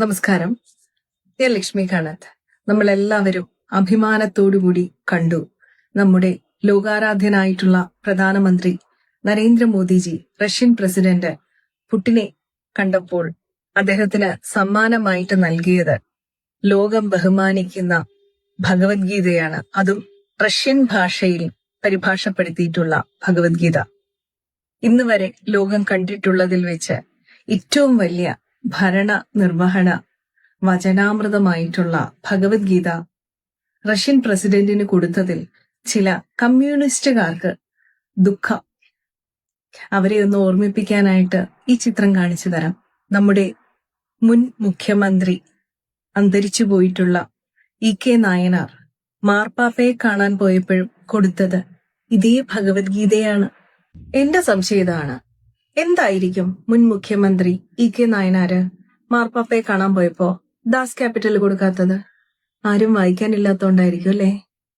നമസ്കാരം. ഞാൻ ലക്ഷ്മി കാണത്ത്. നമ്മളെല്ലാവരും അഭിമാനത്തോടുകൂടി കണ്ടു. നമ്മുടെ ലോകാരാധ്യനായിട്ടുള്ള പ്രധാനമന്ത്രി നരേന്ദ്രമോദിജി റഷ്യൻ പ്രസിഡന്റ് പുട്ടിനെ കണ്ടപ്പോൾ അദ്ദേഹത്തിന് സമ്മാനമായിട്ട് നൽകിയത് ലോകം ബഹുമാനിക്കുന്ന ഭഗവത്ഗീതയാണ്. അതും റഷ്യൻ ഭാഷയിൽ പരിഭാഷപ്പെടുത്തിയിട്ടുള്ള ഭഗവത്ഗീത. ഇന്ന് വരെ ലോകം കണ്ടിട്ടുള്ളതിൽ വെച്ച് ഏറ്റവും വലിയ ഭരണ നിർവഹണ വചനാമൃതമായിട്ടുള്ള ഭഗവത്ഗീത റഷ്യൻ പ്രസിഡന്റിന് കൊടുത്തതിൽ ചില കമ്മ്യൂണിസ്റ്റുകാർക്ക് ദുഃഖം. അവരെ ഒന്ന് ഓർമ്മിപ്പിക്കാനായിട്ട് ഈ ചിത്രം കാണിച്ചു തരാം. നമ്മുടെ മുൻ മുഖ്യമന്ത്രി അന്തരിച്ചു പോയിട്ടുള്ള ഇ കെ നായനാർ മാർപ്പാപ്പയെ കാണാൻ പോയപ്പോഴും കൊടുത്തത് ഇതേ ഭഗവത്ഗീതയാണ്. എന്റെ സംശയം ഇതാണ്. എന്തായിരിക്കും മുൻ മുഖ്യമന്ത്രി ഇ കെ നായനാര്? മാർപ്പാപ്പയെ കാണാൻ പോയപ്പോ ദാസ് ക്യാപിറ്റൽ കൊടുക്കാത്തത്. ആരും വായിക്കാനില്ലാത്തോണ്ടായിരിക്കും അല്ലേ?